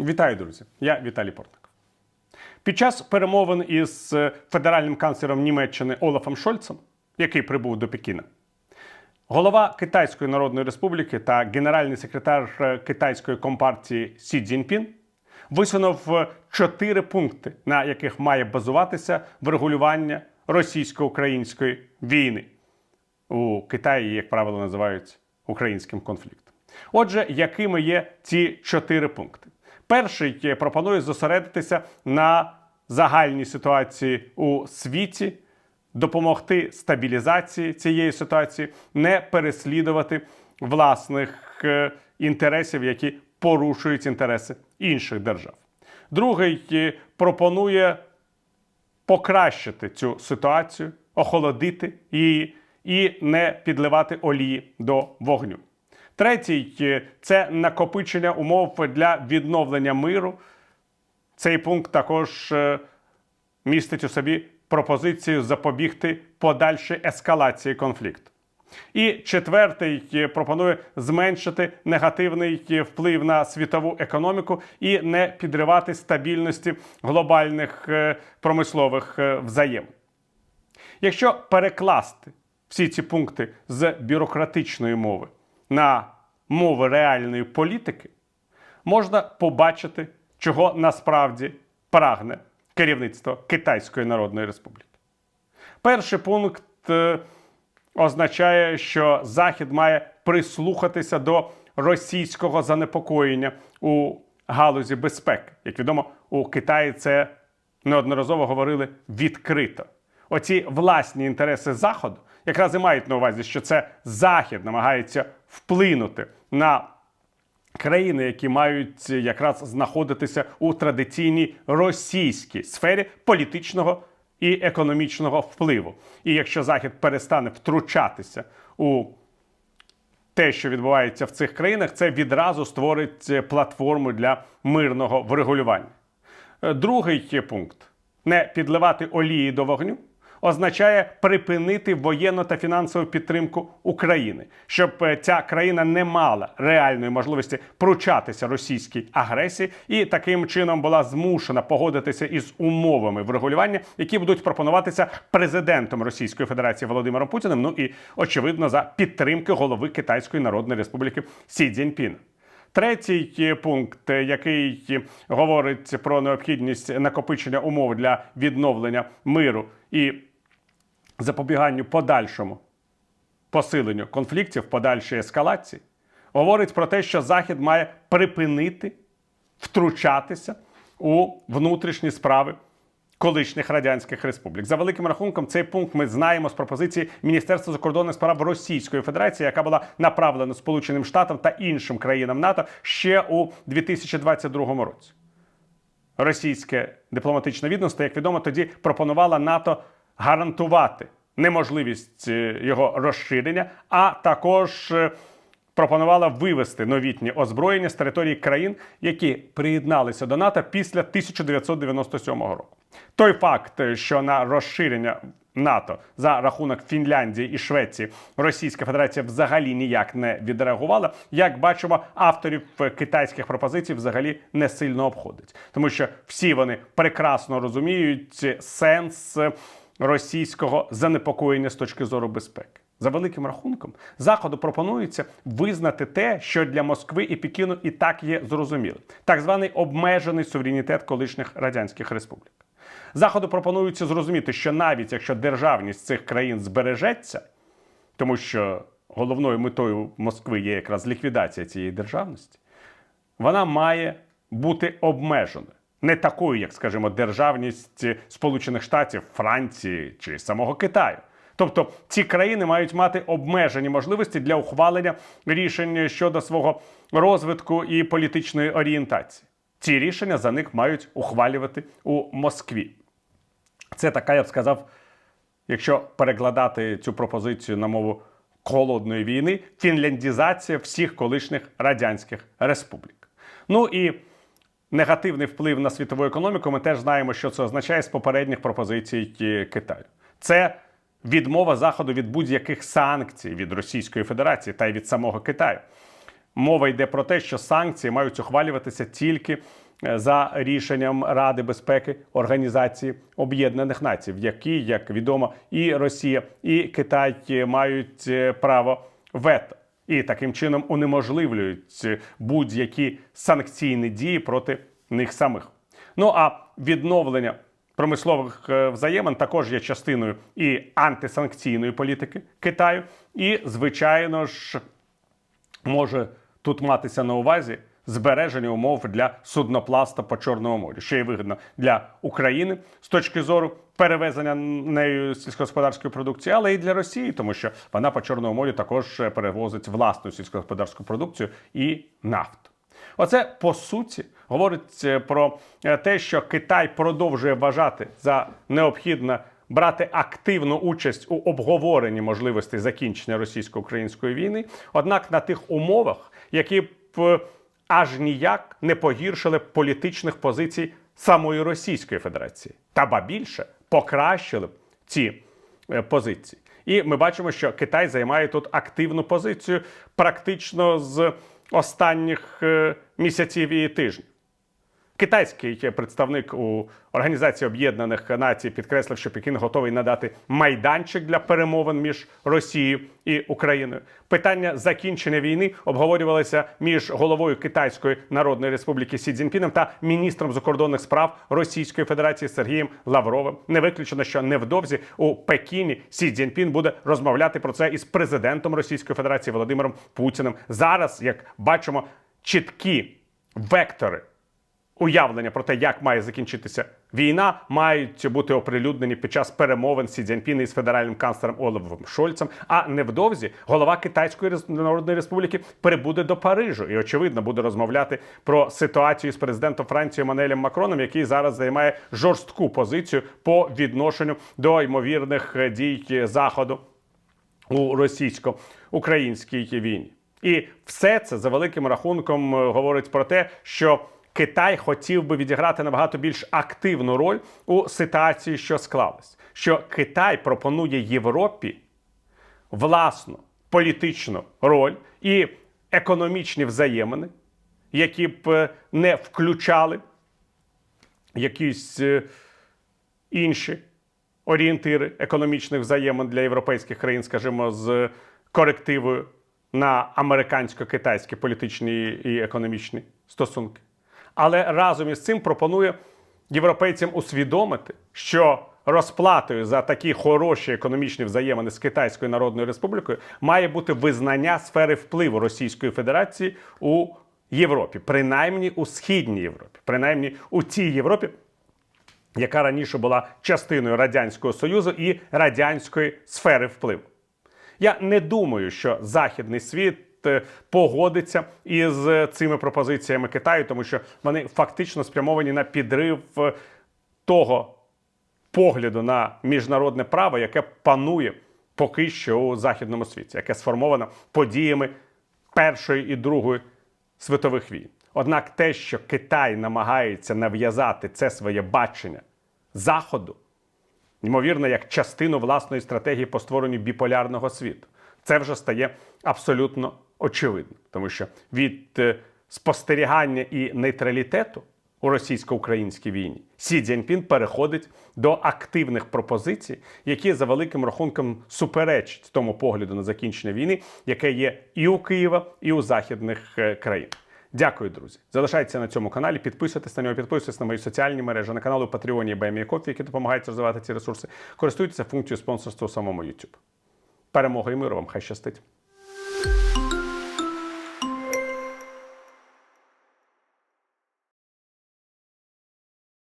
Вітаю, друзі! Я Віталій Портник. Під час перемовин із е, федеральним канцлером Німеччини Олафом Шольцем, який прибув до Пекіна, голова Китайської Народної Республіки та генеральний секретар е, китайської компартії Сі Цзіньпін висунув е, чотири пункти, на яких має базуватися врегулювання російсько-української війни. У Китаї, як правило, називають українським конфліктом. Отже, якими є ці чотири пункти? Перший е, пропонує зосередитися на загальній ситуації у світі, допомогти стабілізації цієї ситуації, не переслідувати власних е, інтересів, які порушують інтереси інших держав. Другий е, пропонує покращити цю ситуацію, охолодити її і не підливати олії до вогню. Третій е, це накопичення умов для відновлення миру. Цей пункт також е, містить у собі пропозицію запобігти подальшій ескалації конфлікту. І четвертий е, пропонує зменшити негативний вплив на світову економіку і не підривати стабільності глобальних промислових взаємин. Якщо перекласти всі ці пункти з бюрократичної мови на мови реальної політики, можна побачити, чого насправді прагне керівництво Китайської Народної Республіки. Перший пункт е, означає, що Захід має прислухатися до російського занепокоєння у галузі безпеки. Як відомо, у Китаї це неодноразово говорили відкрито. Оці власні інтереси Заходу якраз і мають на увазі, що це Захід намагається вплинути на країни, які мають якраз знаходитися у традиційній російській сфері політичного і економічного впливу. І якщо Захід перестане втручатися у те, що відбувається в цих країнах, це відразу створить платформу для мирного врегулювання. Е, Другий пункт не підливати олії до вогню. Означає припинити воєнну та фінансову підтримку України, щоб е, ця країна не мала реальної можливості пручатися російській агресії, і таким чином була змушена погодитися із умовами врегулювання, які будуть пропонуватися президентом Російської Федерації Володимиром Путіним. Ну і очевидно за підтримки голови Китайської Народної Республіки Сі Цзіньпіна. Третій е, пункт, е, який говорить про необхідність накопичення умов для відновлення миру і запобіганню подальшому посиленню конфліктів, подальшій ескалації, говорить про те, що Захід має припинити втручатися у внутрішні справи колишніх радянських республік. За великим рахунком, цей пункт ми знаємо з пропозиції Міністерства закордонних справ Російської Федерації, яка була направлена Сполученим Штатам та іншим країнам НАТО ще у 2022 році. Російське дипломатичне відомство, як відомо, тоді пропонувало НАТО гарантувати неможливість е, його розширення, а також е, пропонувала вивести новітні озброєння з території країн, які приєдналися до НАТО після 1997 року. Той факт, що на розширення НАТО за рахунок Фінляндії і Швеції Російська Федерація взагалі ніяк не відреагувала. Як бачимо, авторів китайських пропозицій взагалі не сильно обходить, тому що всі вони прекрасно розуміють сенс російського занепокоєння з точки зору безпеки. За великим рахунком, заходу пропонується визнати те, що для Москви і Пекіну і так є зрозумілим, так званий обмежений суверенітет колишніх радянських республік. Заходу пропонується зрозуміти, що навіть якщо державність цих країн збережеться, тому що головною метою Москви є якраз ліквідація цієї державності, вона має бути обмеженою. Не такою, як, скажімо, державність Сполучених Штатів, Франції чи самого Китаю. Тобто ці країни мають мати обмежені можливості для ухвалення рішень щодо свого розвитку і політичної орієнтації. Ці рішення за них мають ухвалювати у Москві. Це така, я б сказав, якщо перекладати цю пропозицію на мову холодної війни, фінляндізація всіх колишніх радянських республік. Ну і негативний вплив на світову економіку. Ми теж знаємо, що це означає з попередніх пропозицій Китаю. Це відмова Заходу від будь-яких санкцій від Російської Федерації та й від самого Китаю. Мова йде про те, що санкції мають ухвалюватися тільки е, за рішенням Ради безпеки Організації Об'єднаних Націй, в якій, як відомо, і Росія, і Китай мають е, право вето. І таким чином унеможливлюють будь-які санкційні дії проти них самих. Ну а відновлення промислових е, взаємин також є частиною і антисанкційної політики Китаю, і, звичайно ж, може тут матися на увазі збереження умов для суднопласта по Чорному морю, що є вигідно для України з точки зору перевезення нею сільськогосподарської продукції, але і для Росії, тому що вона по Чорному морю також перевозить власну сільськогосподарську продукцію і нафту. Оце по суті говорить е, про е, те, що Китай продовжує вважати за необхідне брати активну участь у обговоренні можливостей закінчення російсько-української війни, однак на тих умовах, які б е, аж ніяк не погіршили політичних позицій самої Російської Федерації, та ба більше покращили б ці е, позиції. І ми бачимо, що Китай займає тут активну позицію практично з останніх е, місяців і тижнів. Китайський представник у Організації Об'єднаних Націй підкреслив, що Пекін готовий надати майданчик для перемовин між Росією і Україною. Питання закінчення війни обговорювалося між головою Китайської Народної Республіки Сі Цзіньпіном та міністром закордонних справ Російської Федерації Сергієм Лавровим. Не виключено, що невдовзі у Пекіні Сі Цзіньпін буде розмовляти про це із президентом Російської Федерації Володимиром Путіним. Зараз, як бачимо, чіткі вектори уявлення про те, як має закінчитися війна, мають бути оприлюднені під час перемовин Сі Цзіньпіна із федеральним канцлером Олафом Шольцем. А невдовзі голова Китайської Народної Республіки прибуде до Парижу і, очевидно, буде розмовляти про ситуацію з президентом Франції Манелем Макроном, який зараз займає жорстку позицію по відношенню до ймовірних е, дій заходу у російсько-українській війні. І все це за великим рахунком е, говорить про те, що Китай хотів би відіграти набагато більш активну роль у ситуації, що склалась. Що Китай пропонує Європі власну політичну роль і економічні взаємини, які б е, не включали якісь е, інші орієнтири економічних взаємин для європейських країн, скажімо, з корективою на американсько-китайські політичні і економічні стосунки. Але разом із цим пропонує європейцям усвідомити, що розплатою за такі хороші економічні взаємини з Китайською Народною Республікою має бути визнання сфери впливу Російської Федерації у Європі, принаймні у східній Європі, принаймні у тій Європі, яка раніше була частиною Радянського Союзу і радянської сфери впливу. Я не думаю, що західний світ погодиться із е, цими пропозиціями Китаю, тому що вони фактично спрямовані на підрив е, того погляду на міжнародне право, яке панує поки що у західному світі, яке сформовано подіями Першої і Другої світових війн. Однак те, що Китай намагається нав'язати це своє бачення Заходу, ймовірно, як частину власної стратегії по створенню біполярного світу. Це вже стає абсолютно очевидно, тому що від е, спостерігання і нейтралітету у російсько-українській війні Сі Цзіньпін переходить до активних пропозицій, які за великим рахунком суперечать тому погляду на закінчення війни, яке є і у Києва, і у західних е, країн. Дякую, друзі. Залишайтеся на цьому каналі, підписуйтесь на нього, підписуйтесь на мої соціальні мережі, на канали Patreon і BME Coffee, які допомагають розвивати ці ресурси. Користуйтеся функцією спонсорства у самому YouTube. Перемоги і миру вам, хай щастить!